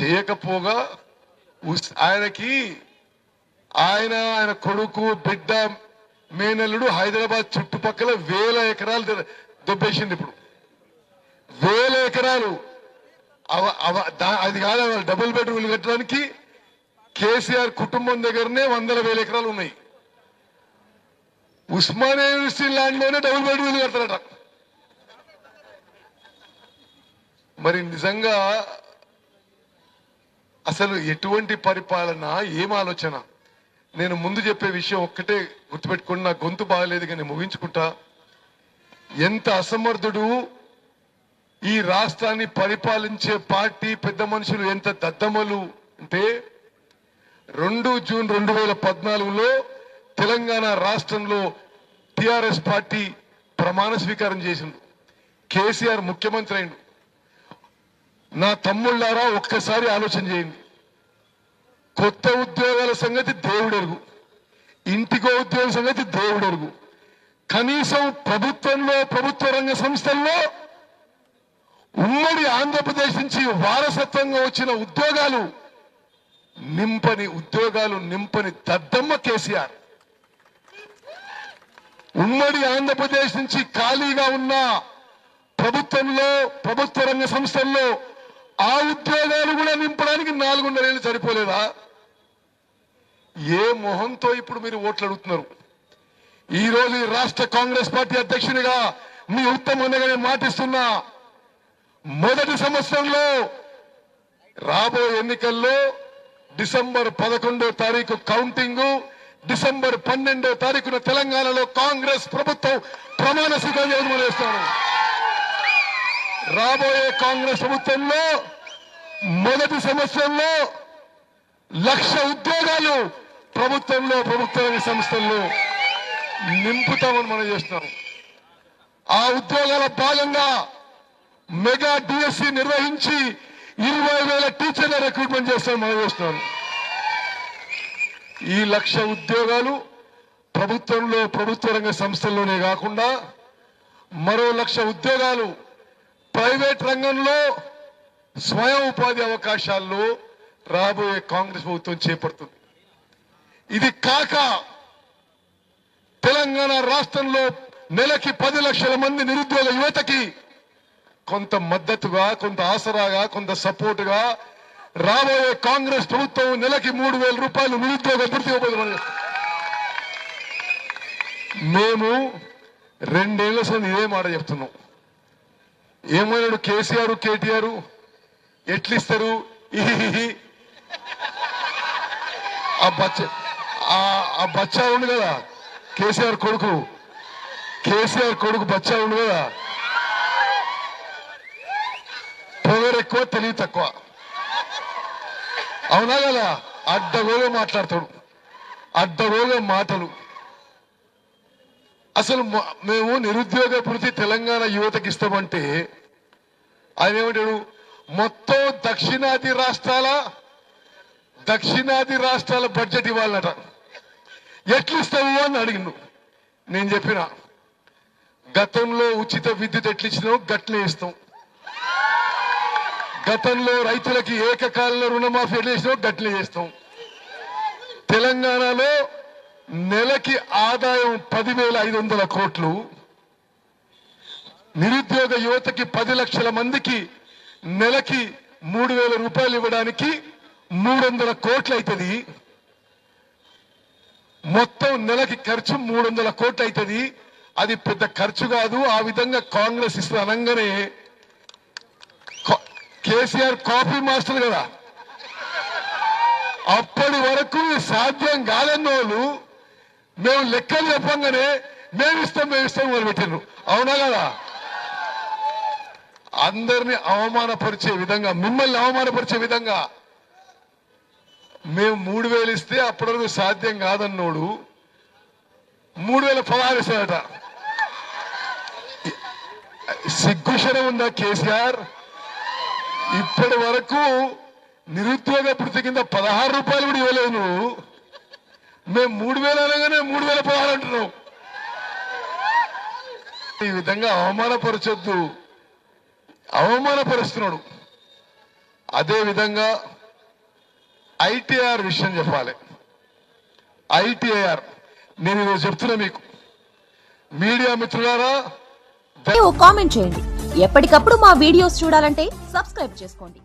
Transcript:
చేయకపోగా ఉస్- ఆయనకి ఆయన ఆయన కొడుకు బిడ్డ మేనల్లుడు హైదరాబాద్ చుట్టుపక్కల వేల ఎకరాలు దొబ్బేసింది ఇప్పుడు. వేల ఎకరాలు. అవ- అవ- దా- అది కాదు డబుల్ బెడ్రూమ్లు కట్టడానికి కేసీఆర్ కుటుంబం దగ్గరనే వందల వేల ఎకరాలు ఉన్నాయి. ఉస్మానియా యూనివర్సిటీ ల్యాండ్లోనే డబుల్ బెడ్రూమ్లు కడతారట. మరి నిజంగా అసలు ఎటువంటి పరిపాలన ఏం ఆలోచన? నేను ముందు చెప్పే విషయం ఒక్కటే గుర్తుపెట్టుకుని నా గొంతు బాగలేదు కానీ ముగించుకుంటా. ఎంత అసమర్థుడు ఈ రాష్ట్రాన్ని పరిపాలించే పార్టీ పెద్ద మనుషులు ఎంత దద్దమలు అంటే రెండు జూన్ రెండు వేల పద్నాలుగులో తెలంగాణ రాష్ట్రంలో టిఆర్ఎస్ పార్టీ ప్రమాణ స్వీకారం చేసింది కేసీఆర్ ముఖ్యమంత్రి అయిండు. నా తమ్ముళ్ళారా ఒక్కసారి ఆలోచన చేయండి. కొత్త ఉద్యోగాల సంగతి దేవుడెరుగు ఇంటికో ఉద్యోగ సంగతి దేవుడెరుగు కనీసం ప్రభుత్వంలో ప్రభుత్వ రంగ సంస్థల్లో ఉమ్మడి ఆంధ్రప్రదేశ్ నుంచి వారసత్వంగా వచ్చిన ఉద్యోగాలు నింపని ఉద్యోగాలు నింపని దద్దమ్మ కేసీఆర్. ఉమ్మడి ఆంధ్రప్రదేశ్ నుంచి ఖాళీగా ఉన్న ప్రభుత్వంలో ప్రభుత్వ రంగ సంస్థల్లో ఆ ఉద్యోగాలు కూడా నింపడానికి నాలుగున్నరేళ్ళు సరిపోలేదా? ఏ మొహంతో ఇప్పుడు మీరు ఓట్లు అడుగుతున్నారు ఈ ఈ రాష్ట్ర కాంగ్రెస్ పార్టీ అధ్యక్షునిగా మీ ఉత్తమంగా నేను మాటిస్తున్నా మొదటి సంవత్సరంలో రాబోయే ఎన్నికల్లో డిసెంబర్ పదకొండో తారీఖు కౌంటింగ్ డిసెంబర్ పన్నెండో తారీఖున తెలంగాణలో కాంగ్రెస్ ప్రభుత్వం ప్రమాణ స్వీకారం చేస్తాను రాబోయే కాంగ్రెస్ ప్రభుత్వంలో మొదటి సంవత్సరంలో లక్ష ఉద్యోగాలు ప్రభుత్వంలో ప్రభుత్వ సంస్థల్లో నింపుతామని మనం చేస్తున్నాం. ఆ ఉద్యోగాల భాగంగా మెగా డిఎస్సి నిర్వహించి ఇరవై వేల టీచర్ల రిక్రూట్మెంట్ చేస్తామని మనం చేస్తున్నాం. ఈ లక్ష ఉద్యోగాలు ప్రభుత్వంలో ప్రభుత్వ రంగ సంస్థల్లోనే కాకుండా మరో లక్ష ఉద్యోగాలు ప్రైవేట్ రంగంలో స్వయం ఉపాధి అవకాశాల్లో రాబోయే కాంగ్రెస్ ప్రభుత్వం చేపడుతుంది. ఇది కాక తెలంగాణ రాష్ట్రంలో నెలకి పది లక్షల మంది నిరుద్యోగ యువతకి కొంత మద్దతుగా కొంత ఆసరాగా కొంత సపోర్టుగా రాబోయే కాంగ్రెస్ ప్రభుత్వం నెలకి మూడు వేల రూపాయలు నిరుద్యోగ భృతి ఇవ్వబోతున్నారు మేము రెండేళ్ళ సంది ఇదే మాట చెప్తున్నాం. ఏమైనాడు కేసీఆర్ కేటీఆర్ ఎట్లిస్తారు? ఆ బచ్చ ఆ- ఆ బచ్చా ఉండు కదా కేసీఆర్ కొడుకు. కేసీఆర్ కొడుకు బచ్చా ఉండు కదా. పొగరు ఎక్కువ తెలివి తక్కువ. అవునా కదా? అడ్డగోగా మాట్లాడతాడు. అడ్డగోగా మాటలు. అసలు మేము నిరుద్యోగ భృతి తెలంగాణ యువతకి ఇస్తామంటే ఆయన ఏమంటాడు మొత్తం దక్షిణాది రాష్ట్రాల దక్షిణాది రాష్ట్రాల బడ్జెట్ ఇవ్వాలన్నట ఎట్లు ఇస్తావు అని అడిగిండు. నేను చెప్పిన గతంలో ఉచిత విద్యుత్ ఎట్లు ఇచ్చినావు గట్లే ఇస్తాం. గతంలో రైతులకి ఏకకాలంలో రుణమాఫీ ఎట్లా చేసినావు గట్లే చేస్తాం. తెలంగాణలో నెలకి ఆదాయం పదివేల ఐదు వందల కోట్లు. నిరుద్యోగ యువతకి పది లక్షల మందికి నెలకి మూడు వేల రూపాయలు ఇవ్వడానికి మూడు వందల కోట్లు అవుతుంది మొత్తం నెలకి ఖర్చు మూడు వందల కోట్లు అవుతుంది అది పెద్ద ఖర్చు కాదు. ఆ విధంగా కాంగ్రెస్ ఇస్తుంది అనగానే. కేసీఆర్ కాఫీ మాస్టర్ కదా. అప్పటి వరకు సాధ్యం కాదన్న వాళ్ళు మేము లెక్కలు చెప్పంగానే మేము ఇస్తాం మేము ఇస్తాం మొదలుపెట్టిండ్రు అవునా కదా? అందరిని అవమానపరిచే విధంగా మిమ్మల్ని అవమానపరిచే విధంగా మేము మూడు వేలు ఇస్తే అప్పటి వరకు సాధ్యం కాదన్నోడు మూడు వేల పదహారు ఇస్తాడట. సిగ్గుశరం ఉందా కేసీఆర్? ఇప్పటి వరకు నిరుద్యోగ భృతి కింద పదహారు రూపాయలు కూడా ఇవ్వలేదు నువ్వు. మేము మూడు వేలు అనగానే మూడు వేల పదహారు ఈ విధంగా అవమానపరచొద్దు. అవమానపరుస్తున్నాడు. అదే విధంగా ఐటీఆర్ విషయం చెప్పాలి. ఐటీఆర్ నేను ఈరోజు చెప్తున్నా మీకు. మీడియా మిత్రులారా కామెంట్ చేయండి. ఎప్పటికప్పుడు మా వీడియోస్ చూడాలంటే సబ్స్క్రైబ్ చేసుకోండి.